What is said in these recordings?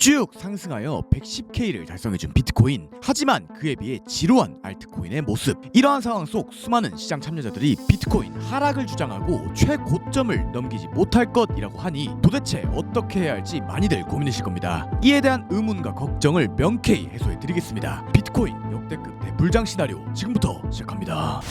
쭉 상승하여 110K를 달성해준 비트코인. 하지만 그에 비해 지루한 알트코인의 모습. 이러한 상황 속 수많은 시장 참여자들이 비트코인 하락을 주장하고 최고점을 넘기지 못할 것이라고 하니 도대체 어떻게 해야 할지 많이들 고민이실 겁니다. 이에 대한 의문과 걱정을 명쾌히 해소해 드리겠습니다. 비트코인 역대급 대불장 시나리오 지금부터 시작합니다.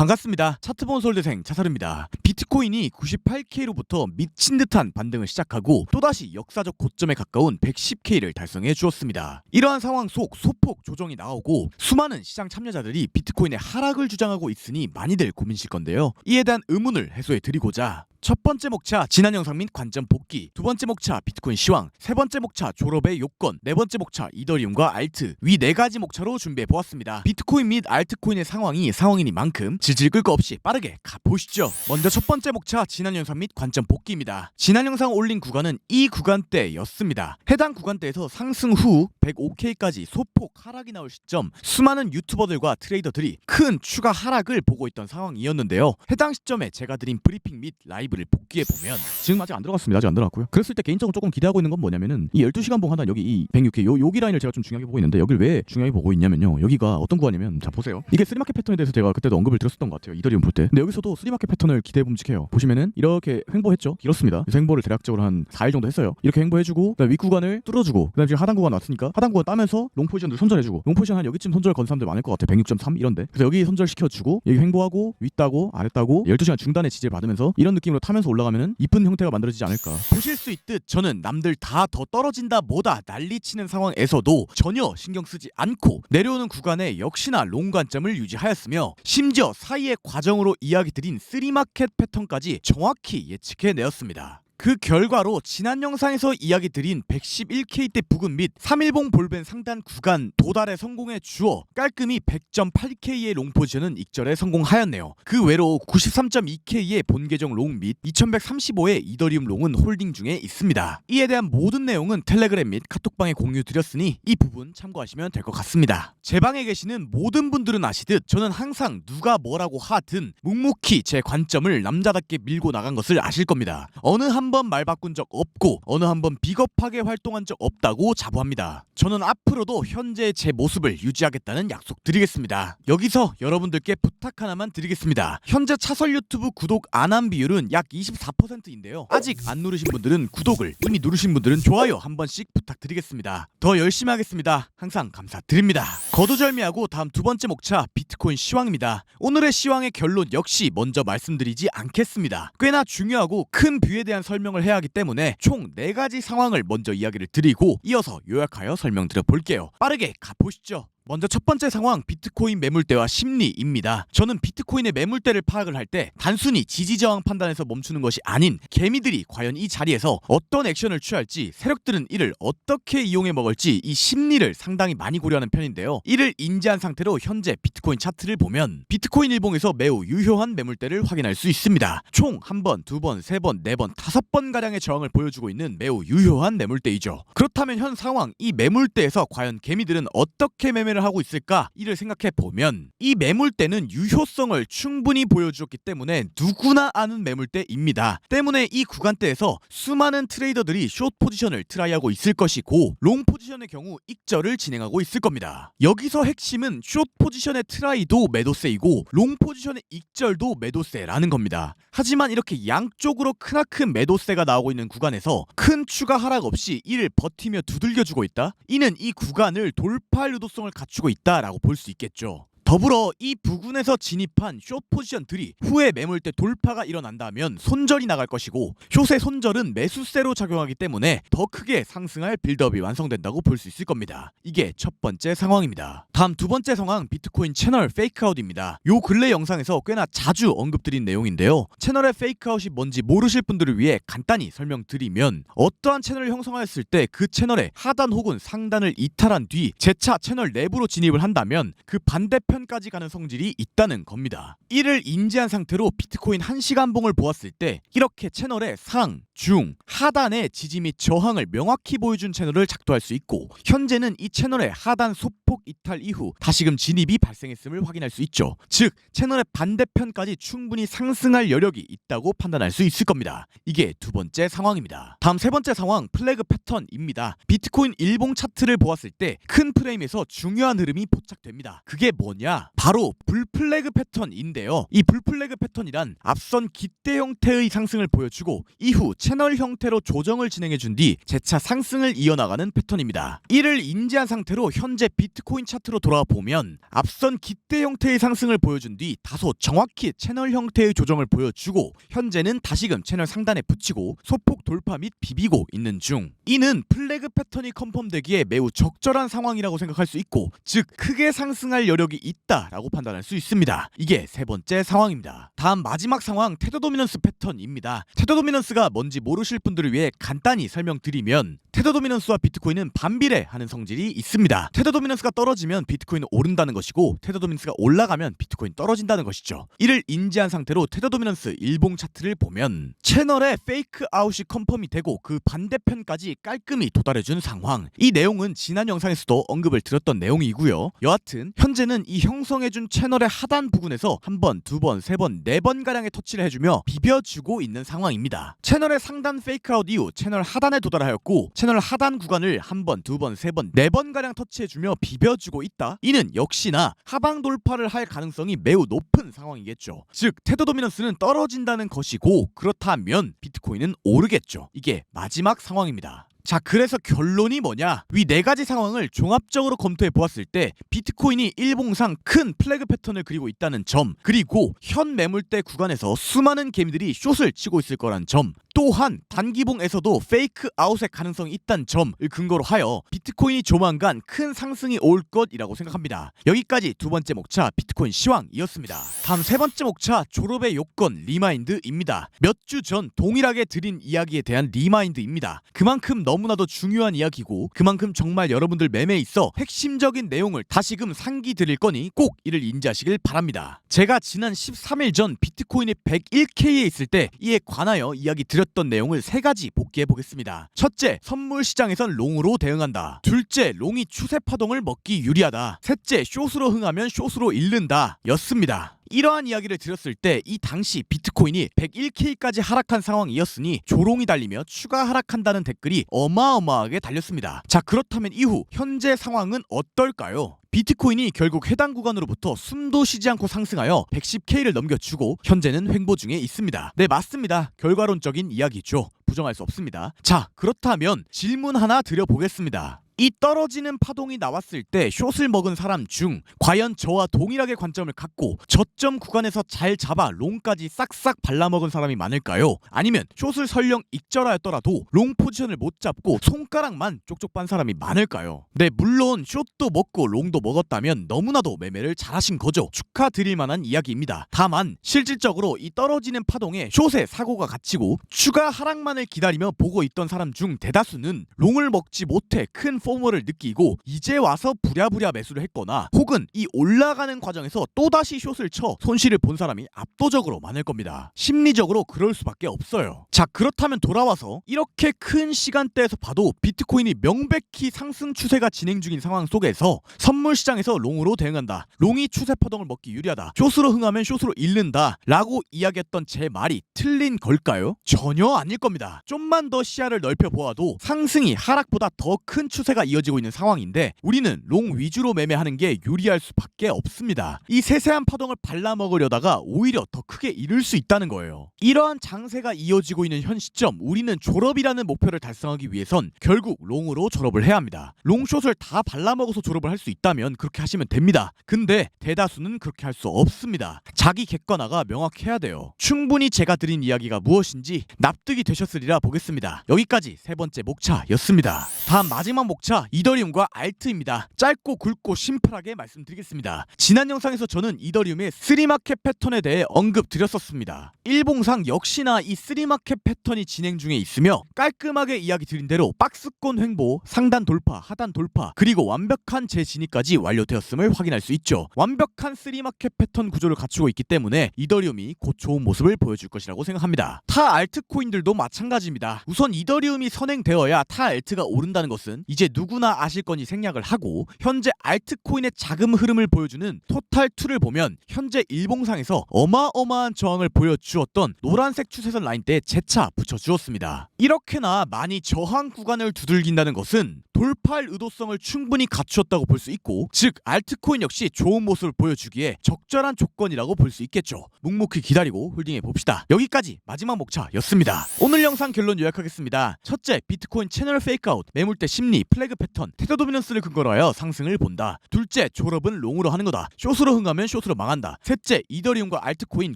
반갑습니다. 차트본 서울대생 차사르입니다. 비트코인이 98K로부터 미친 듯한 반등을 시작하고 또다시 역사적 고점에 가까운 110K를 달성해 주었습니다. 이러한 상황 속 소폭 조정이 나오고 수많은 시장 참여자들이 비트코인의 하락을 주장하고 있으니 많이들 고민이실 건데요. 이에 대한 의문을 해소해 드리고자 첫 번째 목차 지난 영상 및 관점 복귀 두 번째 목차 비트코인 시황 세 번째 목차 졸업의 요건 네 번째 목차 이더리움과 알트 위 네 가지 목차로 준비해 보았습니다. 비트코인 및 알트코인의 상황이 상황이니만큼 질질 끌 거 없이 빠르게 가보시죠. 먼저 첫 번째 목차 지난 영상 및 관점 복귀입니다. 지난 영상 올린 구간은 이 구간대였습니다. 해당 구간대에서 상승 후 105K까지 소폭 하락이 나올 시점 수많은 유튜버들과 트레이더들이 큰 추가 하락을 보고 있던 상황이었는데요. 해당 시점에 제가 드린 브리핑 및 라이브 를 복귀해 보면 지금 아직 안 들어갔습니다. 아직 안 들어갔고요. 그랬을 때 개인적으로 조금 기대하고 있는 건 뭐냐면은 이 12시간 봉 하단 여기 이 106K 요 여기 라인을 제가 좀 중요하게 보고 있는데 여기를 왜 중요하게 보고 있냐면요. 여기가 어떤 구간이면 자 보세요. 이게 쓰리마켓 패턴에 대해서 제가 그때도 언급을 드렸었던 것 같아요. 이더리움 볼 때. 근데 여기서도 쓰리마켓 패턴을 기대해 봄직해요. 보시면은 이렇게 횡보했죠. 길었습니다. 횡보를 대략적으로 한 4일 정도 했어요. 이렇게 횡보해주고 그다음 윗 구간을 뚫어주고 그다음 지금 하단 구간 왔으니까 하단 구간 따면서 롱 포지션들 손절해주고 롱 포지션 한 여기쯤 손절 건 사람들 많을 것 같아요. 106.3 이런데. 그래서 여기 손절 시켜주고 여기 횡보하고 윗 따고 아래 따고 12시간 중단에 지지를 받으면서 이런 느낌으로 타면서 올라가면은 이쁜 형태가 만들어지지 않을까. 보실 수 있듯 저는 남들 다 더 떨어진다 뭐다 난리치는 상황에서도 전혀 신경 쓰지 않고 내려오는 구간에 역시나 롱 관점을 유지하였으며 심지어 사이의 과정으로 이야기 드린 쓰리마켓 패턴까지 정확히 예측해 내었습니다. 그 결과로 지난 영상에서 이야기 드린 111K대 부근 및 3일봉 볼벤 상단 구간 도달에 성공해 주어 깔끔히 100.8K의 롱 포지션은 익절에 성공하였네요. 그 외로 93.2K의 본 계정 롱 및 2135의 이더리움 롱은 홀딩 중에 있습니다. 이에 대한 모든 내용은 텔레그램 및 카톡방에 공유 드렸으니 이 부분 참고하시면 될 것 같습니다. 제 방에 계시는 모든 분들은 아시듯 저는 항상 누가 뭐라고 하든 묵묵히 제 관점을 남자답게 밀고 나간 것을 아실 겁니다. 어느 한번 말 바꾼 적 없고 어느 한 번 비겁하게 활동한 적 없다고 자부합니다. 저는 앞으로도 현재 제 모습을 유지하겠다는 약속 드리겠습니다. 여기서 여러분들께 부탁 하나만 드리겠습니다. 현재 차설 유튜브 구독 안 한 비율은 약 24%인데요. 아직 안 누르신 분들은 구독을, 이미 누르신 분들은 좋아요 한 번씩 부탁드리겠습니다. 더 열심히 하겠습니다. 항상 감사드립니다. 거두절미하고 다음 두 번째 목차 비트코인 시황입니다. 오늘의 시황의 결론 역시 먼저 말씀드리지 않겠습니다. 꽤나 중요하고 큰 뷰에 대한 설명 을 해야 하기 때문에 총 4가지 상황을 먼저 이야기를 드리고 이어서 요약하여 설명드려 볼게요. 빠르게 가보시죠. 먼저 첫 번째 상황 비트코인 매물대와 심리입니다. 저는 비트코인의 매물대를 파악을 할 때 단순히 지지 저항 판단에서 멈추는 것이 아닌 개미들이 과연 이 자리에서 어떤 액션을 취할지 세력들은 이를 어떻게 이용해 먹을지 이 심리를 상당히 많이 고려하는 편인데요. 이를 인지한 상태로 현재 비트코인 차트를 보면 비트코인 일봉에서 매우 유효한 매물대를 확인할 수 있습니다. 총 한 번, 두 번, 세 번, 네 번, 다섯 번 가량의 저항을 보여주고 있는 매우 유효한 매물대이죠. 그렇다면 현 상황 이 매물대에서 과연 개미들은 어떻게 매매를 하고 있을까? 이를 생각해 보면 이 매물대는 유효성을 충분히 보여주었기 때문에 누구나 아는 매물대입니다. 때문에 이 구간대에서 수많은 트레이더들이 숏 포지션을 트라이하고 있을 것이고 롱 포지션의 경우 익절을 진행하고 있을 겁니다. 여기서 핵심은 숏 포지션의 트라이도 매도세이고 롱 포지션의 익절도 매도세라는 겁니다. 하지만 이렇게 양쪽으로 크나큰 매도세가 나오고 있는 구간에서 큰 추가 하락 없이 이를 버티며 두들겨주고 있다? 이는 이 구간을 돌파할 유도성을 갖추고 있다라고 볼 수 있겠죠. 더불어 이 부근에서 진입한 숏 포지션들이 후에 매물대 돌파가 일어난다면 손절이 나갈 것이고 숏의 손절은 매수세로 작용하기 때문에 더 크게 상승할 빌드업이 완성된다고 볼 수 있을 겁니다. 이게 첫 번째 상황입니다. 다음 두 번째 상황 비트코인 채널 페이크아웃입니다. 요 근래 영상에서 꽤나 자주 언급드린 내용인데요. 채널의 페이크아웃이 뭔지 모르실 분들을 위해 간단히 설명드리면 어떠한 채널을 형성하였을 때 그 채널의 하단 혹은 상단을 이탈한 뒤 재차 채널 내부로 진입을 한다면 그 반대편 반대편까지 가는 성질이 있다는 겁니다. 이를 인지한 상태로 비트코인 1시간봉을 보았을 때 이렇게 채널의 상, 중, 하단의 지지 및 저항을 명확히 보여준 채널을 작동할 수 있고 현재는 이 채널의 하단 소폭 이탈 이후 다시금 진입이 발생했음을 확인할 수 있죠. 즉 채널의 반대편까지 충분히 상승할 여력이 있다고 판단할 수 있을 겁니다. 이게 두 번째 상황입니다. 다음 세 번째 상황 플래그 패턴입니다. 비트코인 일봉 차트를 보았을 때 큰 프레임에서 중요한 흐름이 포착됩니다. 그게 뭐냐? 바로 불플래그 패턴인데요. 이 불플래그 패턴이란 앞선 기대 형태의 상승을 보여주고 이후 채널 형태로 조정을 진행해준 뒤 재차 상승을 이어나가는 패턴입니다. 이를 인지한 상태로 현재 비트코인 차트로 돌아와 보면 앞선 기대 형태의 상승을 보여준 뒤 다소 정확히 채널 형태의 조정을 보여주고 현재는 다시금 채널 상단에 붙이고 소폭 돌파 및 비비고 있는 중. 이는 플래그 패턴이 컨펌되기에 매우 적절한 상황이라고 생각할 수 있고 즉 크게 상승할 여력이 있다 라고 판단할 수 있습니다. 이게 세 번째 상황입니다. 다음 마지막 상황 테더 도미넌스 패턴입니다. 테더 도미넌스가 뭔지 모르실 분들을 위해 간단히 설명드리면 테더 도미넌스와 비트코인은 반비례하는 성질이 있습니다. 테더 도미넌스가 떨어지면 비트코인은 오른다는 것이고 테더 도미넌스가 올라가면 비트코인 떨어진다는 것이죠. 이를 인지한 상태로 테더 도미넌스 일봉 차트를 보면 채널에 페이크 아웃이 컨펌이 되고 그 반대편까지 깔끔히 도달해준 상황. 이 내용은 지난 영상에서도 언급을 드렸던 내용이고요. 여하튼 현재는 이 형성해준 채널의 하단 부근에서 한 번, 두 번, 세 번, 네 번 가량의 터치를 해주며 비벼주고 있는 상황입니다. 채널의 상단 페이크 아웃 이후 채널 하단에 도달하였고 채널 하단 구간을 한 번, 두 번, 세 번, 네 번 가량 터치해주며 비벼주고 있다. 이는 역시나 하방 돌파를 할 가능성이 매우 높은 상황이겠죠. 즉 테더 도미넌스는 떨어진다는 것이고 그렇다면 비트코인은 오르겠죠. 이게 마지막 상황입니다. 자, 그래서 결론이 뭐냐? 위 네 가지 상황을 종합적으로 검토해 보았을 때 비트코인이 일봉상 큰 플래그 패턴을 그리고 있다는 점, 그리고 현 매물대 구간에서 수많은 개미들이 숏을 치고 있을 거란 점, 또한 단기봉에서도 페이크 아웃의 가능성이 있다는 점을 근거로 하여 비트코인이 조만간 큰 상승이 올 것이라고 생각합니다. 여기까지 두 번째 목차 비트코인 시황이었습니다. 다음 세 번째 목차 졸업의 요건 리마인드입니다. 몇 주 전 동일하게 드린 이야기에 대한 리마인드입니다. 그만큼 너무나도 중요한 이야기고 그만큼 정말 여러분들 매매에 있어 핵심적인 내용을 다시금 상기 드릴 거니 꼭 이를 인지하시길 바랍니다. 제가 지난 13일 전 비트코인이 101K에 있을 때 이에 관하여 이야기 드렸 던 내용을 세 가지 복귀해 보겠습니다. 첫째, 선물 시장에선 롱으로 대응한다. 둘째, 롱이 추세 파동을 먹기 유리하다. 셋째, 숏으로 흥하면 숏으로 잃는다. 였습니다. 이러한 이야기를 드렸을 때 이 당시 비트코인이 101K까지 하락한 상황이었으니 조롱이 달리며 추가 하락한다는 댓글이 어마어마하게 달렸습니다. 자 그렇다면 이후 현재 상황은 어떨까요? 비트코인이 결국 해당 구간으로부터 숨도 쉬지 않고 상승하여 110K를 넘겨주고 현재는 횡보 중에 있습니다. 네 맞습니다. 결과론적인 이야기죠. 부정할 수 없습니다. 자 그렇다면 질문 하나 드려보겠습니다. 이 떨어지는 파동이 나왔을 때 숏을 먹은 사람 중 과연 저와 동일하게 관점을 갖고 저점 구간에서 잘 잡아 롱까지 싹싹 발라먹은 사람이 많을까요? 아니면 숏을 설령 익절하였더라도 롱 포지션을 못 잡고 손가락만 쪽쪽 빤 사람이 많을까요? 네 물론 숏도 먹고 롱도 먹었다면 너무나도 매매를 잘하신 거죠. 축하드릴 만한 이야기입니다. 다만 실질적으로 이 떨어지는 파동에 숏에 사고가 갇히고 추가 하락만을 기다리며 보고 있던 사람 중 대다수는 롱을 먹지 못해 큰 포 머를 느끼고 이제 와서 부랴부랴 매수를 했거나 혹은 이 올라가는 과정에서 또다시 숏을 쳐 손실을 본 사람이 압도적으로 많을 겁니다. 심리적으로 그럴 수밖에 없어요. 자 그렇다면 돌아와서 이렇게 큰 시간대에서 봐도 비트코인이 명백히 상승 추세가 진행 중인 상황 속에서 선물 시장에서 롱으로 대응한다. 롱이 추세 파동을 먹기 유리하다. 숏으로 흥하면 숏으로 잃는다. 라고 이야기했던 제 말이 틀린 걸까요? 전혀 아닐 겁니다. 좀만 더 시야를 넓혀 보아도 상승이 하락보다 더 큰 추세가 이어지고 있는 상황인데 우리는 롱 위주로 매매하는 게 유리할 수밖에 없습니다. 이 세세한 파동을 발라먹으려다가 오히려 더 크게 잃을 수 있다는 거예요. 이러한 장세가 이어지고 있는 현 시점 우리는 졸업이라는 목표를 달성하기 위해선 결국 롱으로 졸업을 해야 합니다. 롱숏을 다 발라먹어서 졸업을 할 수 있다면 그렇게 하시면 됩니다. 근데 대다수는 그렇게 할 수 없습니다. 자기 객관화가 명확해야 돼요. 충분히 제가 드린 이야기가 무엇인지 납득이 되셨으리라 보겠습니다. 여기까지 세 번째 목차였습니다. 다음 마지막 목차 이더리움과 알트입니다. 짧고 굵고 심플하게 말씀드리겠습니다. 지난 영상에서 저는 이더리움의 쓰리마켓 패턴에 대해 언급 드렸었습니다. 일봉상 역시나 이 쓰리마켓 패턴이 진행 중에 있으며 깔끔하게 이야기 드린 대로 박스권 횡보, 상단 돌파, 하단 돌파, 그리고 완벽한 재진입까지 완료되었음을 확인할 수 있죠. 완벽한 쓰리마켓 패턴 구조를 갖추고 있기 때문에 이더리움이 곧 좋은 모습을 보여줄 것이라고 생각합니다. 타 알트코인들도 마찬가지입니다. 우선 이더리움이 선행되어야 타 알트가 오른다는 것은 이제 누구나 아실 거니 생략을 하고 현재 알트코인의 자금 흐름을 보여주는 토탈2를 보면 현재 일봉상에서 어마어마한 저항을 보여주었던 노란색 추세선 라인 때 재차 붙여주었습니다. 이렇게나 많이 저항 구간을 두들긴다는 것은 돌파할 의도성을 충분히 갖추었다고 볼 수 있고 즉 알트코인 역시 좋은 모습을 보여주기에 적절한 조건이라고 볼 수 있겠죠. 묵묵히 기다리고 홀딩해 봅시다. 여기까지 마지막 목차였습니다. 오늘 영상 결론 요약하겠습니다. 첫째, 비트코인 채널 페이크아웃, 매물대 심리, 플래그 패턴, 테더 도미넌스를 근거로 하여 상승을 본다. 둘째, 졸업은 롱으로 하는 거다. 숏으로 흥하면 숏으로 망한다. 셋째, 이더리움과 알트코인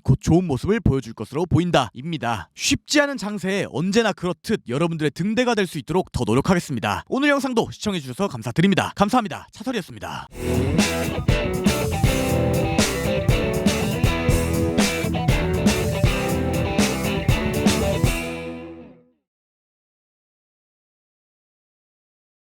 곧 좋은 모습을 보여줄 것으로 보인다. 입니다. 쉽지 않은 장세에 언제나 그렇듯 여러분들의 등대가 될 수 있도록 더 노력하겠습니다. 오늘 영상도 시청해주셔서 감사드립니다. 감사합니다. 차설이었습니다.